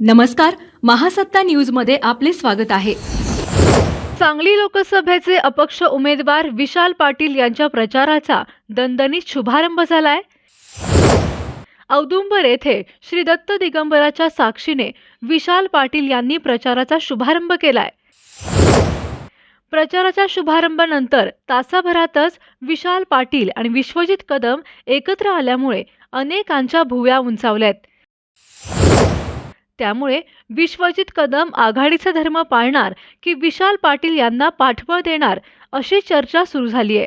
नमस्कार महासत्ता न्यूजमध्ये आपले स्वागत आहे. सांगली लोकसभेचे अपक्ष उमेदवार विशाल पाटील यांच्या प्रचाराचा दणदणीत शुभारंभ झालाय. औदुंबर येथे श्री दत्त दिगंबराच्या साक्षीने विशाल पाटील यांनी प्रचाराचा शुभारंभ केलाय. प्रचाराच्या शुभारंभानंतर तासाभरातच विशाल पाटील आणि विश्वजित कदम एकत्र आल्यामुळे अनेकांच्या भुवया उंचावल्यात. त्यामुळे विश्वजित कदम आघाडीचा धर्म पाळणार की विशाल पाटील यांना पाठबळ देणार अशी चर्चा सुरू झाली आहे.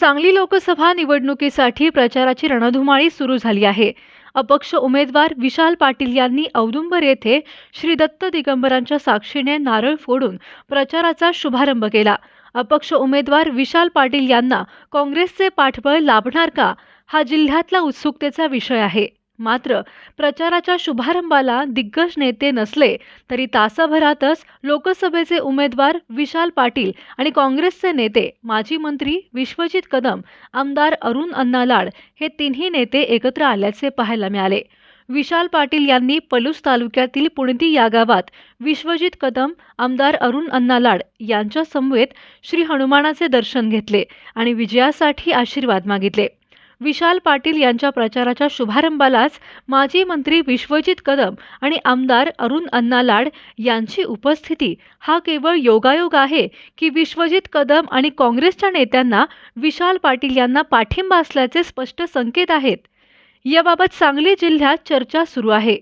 सांगली लोकसभा निवडणुकीसाठी प्रचाराची रणधुमाळी सुरू झाली आहे. अपक्ष उमेदवार विशाल पाटील यांनी औदुंबर येथे श्री दत्त दिगंबरांच्या साक्षीने नारळ फोडून प्रचाराचा शुभारंभ केला. अपक्ष उमेदवार विशाल पाटील यांना काँग्रेसचे पाठबळ लाभणार का? हा जिल्ह्यातला उत्सुकतेचा विषय आहे. मात्र प्रचाराच्या शुभारंभाला दिग्गज नेते नसले तरी तासाभरातच लोकसभेचे उमेदवार विशाल पाटील आणि काँग्रेसचे नेते माजी मंत्री विश्वजित कदम आमदार अरुण अण्णालाड हे तिन्ही नेते एकत्र आल्याचे पाहायला मिळाले. विशाल पाटील यांनी पलूस तालुक्यातील पुणती या गावात विश्वजित कदम आमदार अरुण अण्णालाड यांच्या समवेत श्री हनुमानाचे दर्शन घेतले आणि विजयासाठी आशीर्वाद मागितले. विशाल पाटील यांच्या प्रचाराच्या शुभारंभालाच माजी मंत्री विश्वजित कदम आणि आमदार अरुण अण्णा लाड यांची उपस्थिती. हा केवळ योगायोग आहे की विश्वजित कदम आणि काँग्रेसच्या नेत्यांना विशाल पाटील यांना पाठिंबा असल्याचे स्पष्ट संकेत आहेत. याबाबत सांगली जिल्ह्यात चर्चा सुरू आहे.